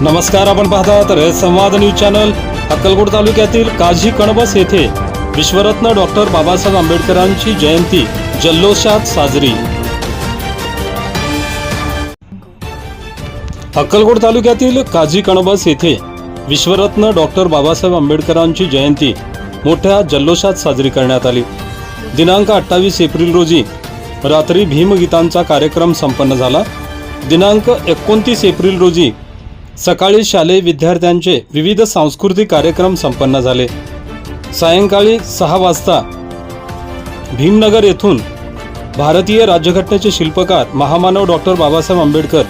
नमस्कार आपण पाहता तर संवाद न्यूज चॅनल अक्कलकोट तालुक्यातील काझी कणबस येथे विश्वरत्न डॉक्टर बाबासाहेब आंबेडकरांची जयंती जल्लोषात साजरी. अक्कलकोट तालुक्यातील काझी कणबस येथे विश्वरत्न डॉक्टर बाबासाहेब आंबेडकरांची जयंती मोठ्या जल्लोषात साजरी करण्यात आली. दिनांक अठ्ठावीस एप्रिल रोजी रात्री भीमगीतांचा कार्यक्रम संपन्न झाला. दिनांक एकोणतीस एप्रिल रोजी सकाळी शालेय विद्यार्थ्यांचे विविध सांस्कृतिक कार्यक्रम संपन्न झाले. सायंकाळी सहा वाजता भीमनगर येथून भारतीय राज्यघटनेचे शिल्पकार महामानव डॉक्टर बाबासाहेब आंबेडकर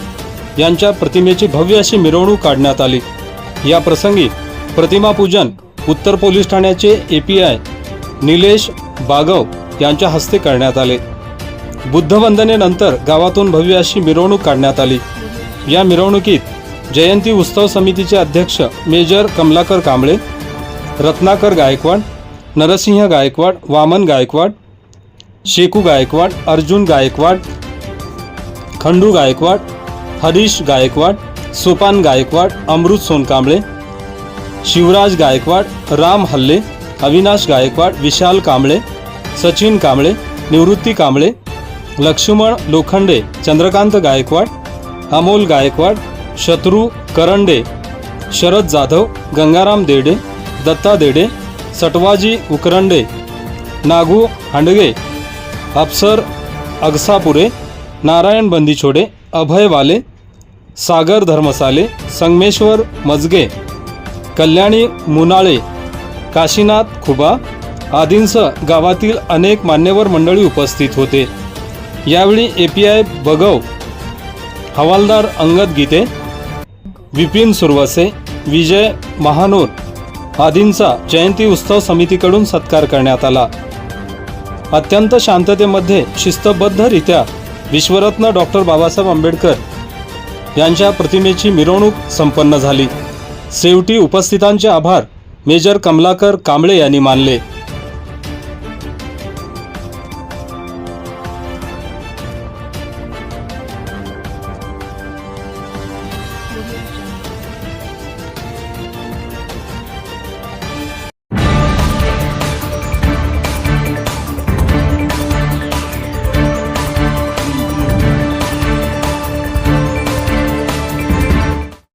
यांच्या प्रतिमेची भव्य अशी मिरवणूक काढण्यात आली. या प्रसंगी प्रतिमापूजन उत्तर पोलीस ठाण्याचे A P I Nilesh Bagav यांच्या हस्ते करण्यात आले. बुद्धवंदनेनंतर गावातून भव्य अशी मिरवणूक काढण्यात आली. या मिरवणुकीत जयंती उत्सव समितीचे अध्यक्ष मेजर कमलाकर कांबळे रत्नाकर गायकवाड नरसिंह गायकवाड वामन गायकवाड शेकू गायकवाड अर्जुन गायकवाड खंडू गायकवाड हरीश गायकवाड सोपान गायकवाड अमृत सोनकांबळे शिवराज गायकवाड राम हल्ले अविनाश गायकवाड विशाल कांबळे सचिन कांबळे निवृत्ती कांबळे लक्ष्मण लोखंडे चंद्रकांत गायकवाड अमोल गायकवाड शत्रू करंडे शरद जाधव गंगाराम देडे दत्ता देडे सटवाजी उकरंडे नागू हांडगे अप्सर अगसापुरे नारायण बंदीछोडे अभयवाले सागर धर्मसाले संगमेश्वर मजगे कल्याणी मुनाळे काशीनाथ खुबा आदींसह गावातील अनेक मान्यवर मंडळी उपस्थित होते. यावेळी ए पी आय बगव हवालदार अंगद गीते विपिन सुरवसे विजय महानोर आदींचा जयंती उत्सव समितीकडून सत्कार करण्यात आला. अत्यंत शांततेमध्ये शिस्तबद्धरित्या विश्वरत्न डॉक्टर बाबासाहेब आंबेडकर यांच्या प्रतिमेची मिरवणूक संपन्न झाली. शेवटी उपस्थितांचे आभार मेजर कमलाकर कांबळे यांनी मानले.